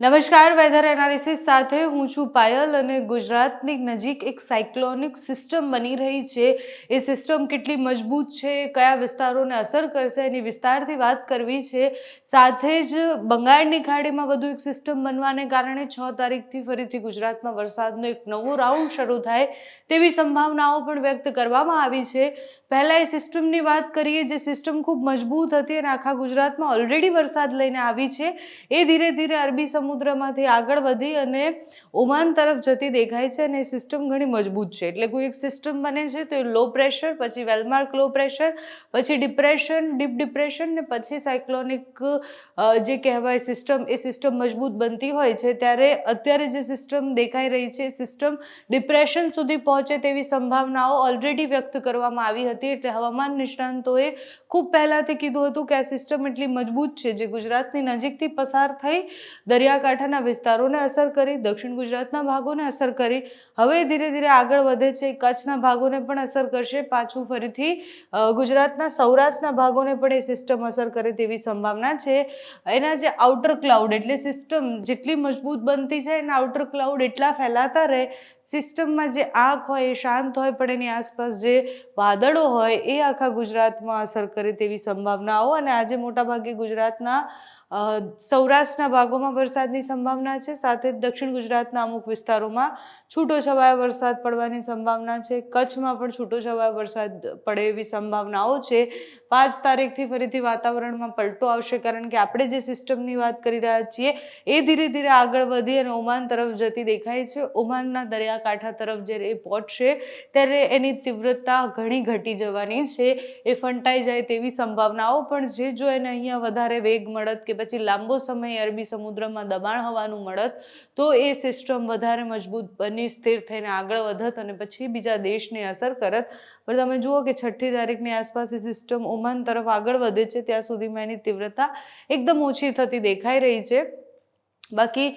નમસ્કાર weather analysis સાથે હું છું પાયલ અને ગુજરાતની નજીક એક સાયક્લોનિક સિસ્ટમ બની રહી છે. એ સિસ્ટમ કેટલી મજબૂત છે, કયા વિસ્તારોને અસર કરશે એની વિસ્તારથી વાત કરવી છે. સાથે જ બંગાળની ખાડીમાં વધુ એક સિસ્ટમ બનવાને કારણે છ તારીખથી ફરીથી ગુજરાતમાં વરસાદનો એક નવો રાઉન્ડ શરૂ થાય તેવી સંભાવનાઓ પણ વ્યક્ત કરવામાં આવી છે. પહેલાં એ સિસ્ટમની વાત કરીએ, જે સિસ્ટમ ખૂબ મજબૂત હતી અને આખા ગુજરાતમાં ઓલરેડી વરસાદ લઈને આવી છે. એ ધીરે ધીરે અરબી સમુદ્રમાંથી આગળ વધી અને ઓમાન તરફ જતી દેખાય છે અને સિસ્ટમ ઘણી મજબૂત છે. એટલે કોઈ એક સિસ્ટમ બને છે તો એ લો પ્રેશર પછી વેલમાર્ક લો પ્રેશર પછી ડિપ્રેશન ડીપ ડિપ્રેશન ને પછી સાયક્લોનિક જે કહેવાય સિસ્ટમ એ સિસ્ટમ મજબૂત બનતી હોય છે. ત્યારે અત્યારે જે સિસ્ટમ દેખાઈ રહી છે સિસ્ટમ ડિપ્રેશન સુધી પહોંચે તેવી સંભાવનાઓ ઓલરેડી વ્યક્ત કરવામાં આવી હતી. એટલે હવામાન નિષ્ણાંતોએ ખૂબ પહેલાંથી કીધું હતું કે આ સિસ્ટમ એટલી મજબૂત છે જે ગુજરાતની નજીકથી પસાર થઈ દરિયાકાંઠાના વિસ્તારોને અસર કરી, દક્ષિણ ગુજરાતના ભાગોને અસર કરી. હવે ધીરે ધીરે આગળ વધે છે, કચ્છના ભાગોને પણ અસર કરશે. પાછું ફરીથી ગુજરાતના સૌરાષ્ટ્રના ભાગોને પણ એ સિસ્ટમ અસર કરે તેવી સંભાવના છે. એના જે આઉટર ક્લાઉડ એટલે સિસ્ટમ જેટલી મજબૂત બનતી છે એના આઉટર ક્લાઉડ એટલા ફેલાતા રહે સિસ્ટમમાં જે આંખ હોય, એ શાંત હોય, પણ એની આસપાસ જે વાદળો હોય, એ આખા ગુજરાતમાં અસર કરે તેવી સંભાવનાઓ. અને આજે મોટાભાગે ગુજરાતના સૌરાષ્ટ્રના ભાગોમાં વરસાદની સંભાવના છે, સાથે દક્ષિણ ગુજરાતના અમુક વિસ્તારોમાં છૂટો છવાયો વરસાદ પડવાની સંભાવના છે. કચ્છમાં પણ છૂટો છવાયો વરસાદ પડે એવી સંભાવનાઓ છે. પાંચ તારીખથી ફરીથી વાતાવરણમાં પલટો આવશે, કારણ કે આપણે જે સિસ્ટમની વાત કરી રહ્યા છીએ, એ ધીરે ધીરે આગળ વધી અને ઓમાન તરફ જતી દેખાય છે. ઓમાનના દરિયાકાંઠા તરફ જ્યારે એ પહોંચશે ત્યારે એની તીવ્રતા ઘણી ઘટી જવાની છે. એ ફંટાઈ જાય તેવી સંભાવનાઓ પણ છે. જો એને અહીંયા વધારે વેગ મળત કે પછી લાંબો સમય અરબી સમુદ્રમાં દબાણ હોવાનું મળત, તો એ સિસ્ટમ વધારે મજબૂત બની, સ્થિર થઈને આગળ વધત અને પછી બીજા દેશને અસર કરત. પણ તમે જુઓ કે છઠ્ઠી તારીખની આસપાસ એ સિસ્ટમ ઓમાન તરફ આગળ વધે છે, ત્યાં સુધીમાં એની તીવ્રતા એકદમ ઓછી થતી દેખાઈ રહી છે. બાકી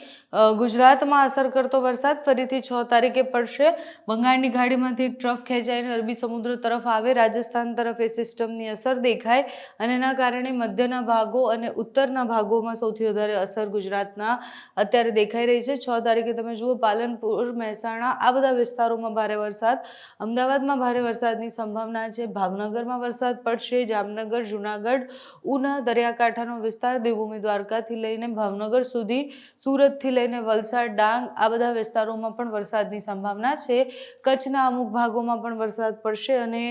ગુજરાતમાં અસર કરતો વરસાદ ફરીથી છ તારીખે પડશે. બંગાળની ખાડીમાંથી એક ટ્રફ ખેંચાઈને અરબી સમુદ્ર તરફ આવે. રાજસ્થાન તરફ એ સિસ્ટમની અસર દેખાય અને એના કારણે મધ્યના ભાગો અને ઉત્તરના ભાગોમાં સૌથી વધારે અસર ગુજરાતના અત્યારે દેખાઈ રહી છે. છ તારીખે તમે જુઓ, પાલનપુર, મહેસાણા, આ બધા વિસ્તારોમાં ભારે વરસાદ. અમદાવાદમાં ભારે વરસાદની સંભાવના છે. ભાવનગરમાં વરસાદ પડશે. જામનગર, જુનાગઢ, ઉના, દરિયાકાંઠાનો વિસ્તાર, દેવભૂમિ દ્વારકાથી લઈને ભાવનગર સુધી સુરતથી લઈને વલસાડ, ડાંગ, આ બધા વિસ્તારોમાં પણ વરસાદની સંભાવના છે. કચ્છના અમુક ભાગોમાં પણ વરસાદ પડશે અને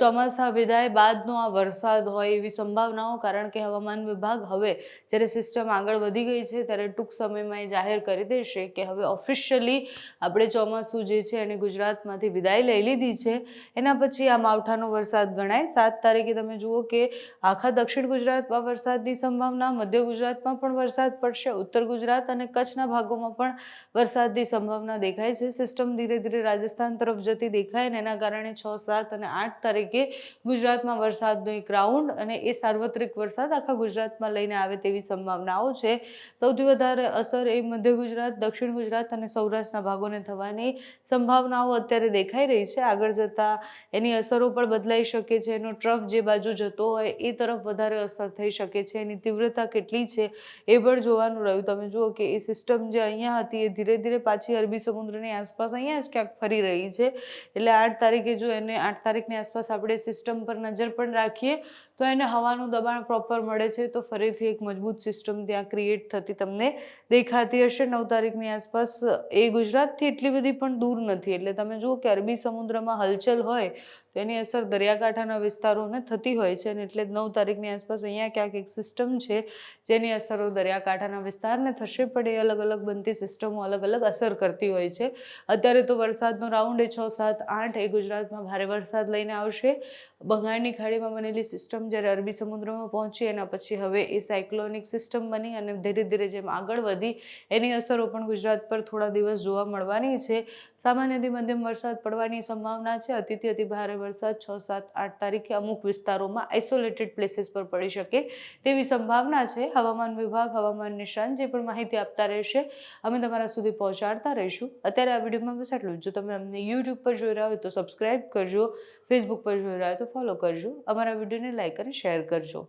ચોમાસા વિદાય બાદનો આ વરસાદ હોય એવી સંભાવનાઓ, કારણ કે હવામાન વિભાગ હવે જ્યારે સિસ્ટમ આગળ વધી ગઈ છે ત્યારે ટૂંક સમયમાં એ જાહેર કરી દેશે કે હવે ઓફિશિયલી આપણે ચોમાસું જે છે એને ગુજરાતમાંથી વિદાય લઈ લીધી છે. એના પછી આ માવઠાનો વરસાદ ગણાય. સાત તારીખે તમે જુઓ કે આખા દક્ષિણ ગુજરાતમાં વરસાદની સંભાવના, મધ્ય ગુજરાતમાં પણ વરસાદ પડશે, ઉત્તર ગુજરાત અને કચ્છના ભાગોમાં પણ વરસાદની સંભાવના દેખાય છે. સિસ્ટમ ધીરે ધીરે રાજસ્થાન તરફ જતી દેખાય અને એના કારણે છ, સાત અને આઠ તારીખે ગુજરાતમાં વરસાદનો એક રાઉન્ડ અને એ સાર્વત્રિક વરસાદ આખા ગુજરાતમાં લઈને આવે તેવી સંભાવનાઓ છે. સૌથી વધારે અસર એ મધ્ય ગુજરાત, દક્ષિણ ગુજરાત અને સૌરાષ્ટ્રના ભાગોને થવાની સંભાવનાઓ અત્યારે દેખાઈ રહી છે. આગળ જતાં એની અસરો પણ બદલાઈ શકે છે. એનો ટ્રફ જે બાજુ જતો હોય એ તરફ વધારે અસર થઈ શકે છે. એની તીવ્રતા કેટલી છે એ પણ જોવાનું રહ્યું. તમે જુઓ કે એ સિસ્ટમ જે અહીંયા હતી એ ધીરે ધીરે પાછી અરબી સમુદ્રની આસપાસ અહીંયા જ ક્યાંક ફરી રહી છે. એટલે આઠ તારીખે જો એને આઠ તારીખની આસપાસ આપણે સિસ્ટમ પર નજર પણ રાખીએ, તો એને હવાનું દબાણ પ્રોપર મળે છે, તો ફરીથી એક મજબૂત સિસ્ટમ ત્યાં ક્રિએટ થતી તમને દેખાતી હશે. નવ તારીખની આસપાસ એ ગુજરાતથી એટલી બધી પણ દૂર નથી. એટલે તમે જુઓ કે અરબી સમુદ્રમાં હલચલ હોય તો એની અસર દરિયાકાંઠાના વિસ્તારોને થતી હોય છે અને એટલે નવ તારીખની આસપાસ અહીંયા ક્યાંક એક સિસ્ટમ છે જેની અસરો દરિયાકાંઠાના વિસ્તારને થશે, પણ એ અલગ અલગ બનતી સિસ્ટમો અલગ અલગ અસર કરતી હોય છે. અત્યારે તો વરસાદનો રાઉન્ડ એ છ, સાત, આઠ એ ગુજરાતમાં ભારે વરસાદ લઈને આવશે. બંગાળની ખાડીમાં બનેલી સિસ્ટમ જ્યારે અરબી સમુદ્રમાં પહોંચી એના પછી હવે એ સાયક્લોનિક સિસ્ટમ બની અને ધીરે ધીરે જેમ આગળ વધી, એની અસરો પણ ગુજરાત પર થોડા દિવસ જોવા મળવાની છે. સામાન્યથી મધ્યમ વરસાદ પડવાની સંભાવના છે. અતિથી અતિ ભારે વરસાદ છ, સાત, આઠ તારીખે અમુક વિસ્તારોમાં આઇસોલેટેડ પ્લેસીસ પર પડી શકે તેવી સંભાવના છે. હવામાન વિભાગ, હવામાન નિશાન જે પણ માહિતી આપતા રહેશે, અમે તમારા સુધી પહોંચાડતા રહીશું. અત્યારે આ વિડીયોમાં બસ આટલું જ. તમે અમને યુટ્યુબ પર જોઈ રહ્યા હોય તો સબસ્ક્રાઇબ કરજો ફેસબુક પર જોઈ રહ્યા હોય તો ફોલો કરજો. અમારા વિડીયોને લાઇક અને શેર કરજો.